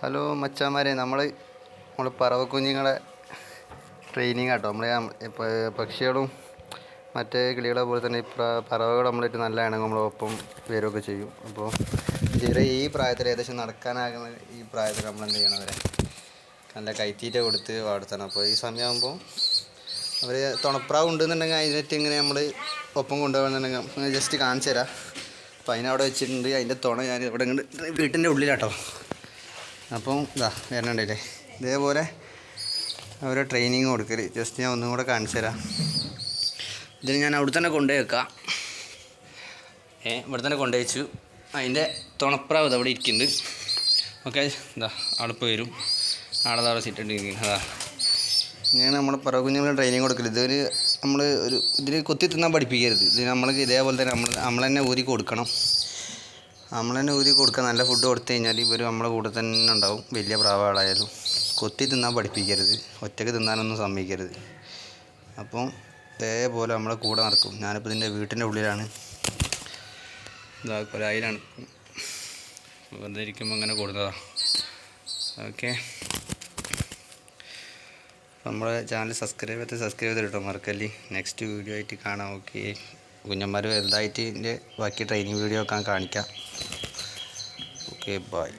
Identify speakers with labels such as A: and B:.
A: Hello മച്ചാമാരെ നമ്മൾ നമ്മൾ പറവക്കുഞ്ഞുങ്ങളെ ട്രെയിനിങ് ആട്ടോ. നമ്മൾ പക്ഷികളും മറ്റേ കിളികളെ പോലെ തന്നെ ഈ പറവകൾ നമ്മളിട്ട് നല്ല ഇണങ്ങും നമ്മളൊപ്പം വരികയൊക്കെ ചെയ്യും. അപ്പോൾ ചെറിയ ഈ പ്രായത്തിൽ ഏകദേശം നടക്കാനാകുന്ന ഈ പ്രായത്തിൽ നമ്മൾ എന്ത് ചെയ്യണം അവരെ? നല്ല കൈത്തീറ്റ കൊടുത്ത് വളർത്തണം അപ്പോൾ ഈ സമയമാകുമ്പോൾ അവർ തുണപ്രാവ് ഉണ്ടെന്നുണ്ടെങ്കിൽ അതിനായിട്ട് ഇങ്ങനെ നമ്മൾ ഒപ്പം കൊണ്ടുപോകണമെന്നുണ്ടെങ്കിൽ ജസ്റ്റ് കാണിച്ചു തരാം. അപ്പോൾ അതിനവിടെ വെച്ചിട്ടുണ്ട്. അതിന്റെ തുണ ഞാൻ ഇവിടെ വീട്ടിന്റെ ഉള്ളിലാട്ടോ. അപ്പം ഇതാ വരണുണ്ടല്ലേ ഇതേപോലെ അവരെ ട്രെയിനിങ് കൊടുക്കൽ ജസ്റ്റ് ഞാൻ ഒന്നും കൂടെ കാണിച്ചു തരാം. ഇതിന് ഞാൻ അവിടെ തന്നെ കൊണ്ടുപോയി വെക്കാം ഏ ഇവിടെ തന്നെ കൊണ്ടുവച്ചു അതിന്റെ തുണപ്രാവ് അവിടെ ഇരിക്കുന്നുണ്ട്. ഓക്കെ ഇതാ അടുപ്പ് വരും. ആളെ അവിടെ സീറ്റ് അതാ. ഇങ്ങനെ നമ്മൾ പറകുഞ്ഞുങ്ങൾ ട്രെയിനിങ് കൊടുക്കരുത് ഇതൊരു നമ്മൾ ഒരു ഇതിന് കൊത്തി തിന്നാൻ പഠിപ്പിക്കരുത്. ഇത് നമ്മൾക്ക് ഇതേപോലെ തന്നെ നമ്മൾ നമ്മൾ തന്നെ ഊരി കൊടുക്കണം. നമ്മൾ തന്നെ ഊതി കൊടുക്കുക. നല്ല ഫുഡ് കൊടുത്തു കഴിഞ്ഞാൽ ഇവർ നമ്മളെ കൂടെ തന്നെ ഉണ്ടാവും. വലിയ പ്രാവുകളായാലും കൊത്തി തിന്നാൻ പഠിപ്പിക്കരുത്. ഒറ്റയ്ക്ക് തിന്നാനൊന്നും സമ്മതിക്കരുത്. അപ്പം ഇതേപോലെ നമ്മളെ കൂടെ നടക്കും. ഞാനിപ്പോൾ ഇതിന്റെ വീട്ടിന്റെ ഉള്ളിലാണ്. ഇതാ കൊലായിലാണ് വെറുതെ ഇരിക്കുമ്പോൾ അങ്ങനെ കൊടുത്തതാണ് ഓക്കെ. നമ്മുടെ ചാനൽ സബ്സ്ക്രൈബ് ചെയ്ത് സബ്സ്ക്രൈബ് ചെയ്ത് കേട്ടോ മറക്കല്ലേ? നെക്സ്റ്റ് വീഡിയോ ആയിട്ട് കാണാം. ഓക്കെ. കുഞ്ഞന്മാർ വലുതായിട്ട് ഇതിന്റെ ബാക്കി ട്രെയിനിങ് വീഡിയോ ഒക്കെ കാണിക്കാം. Okay bye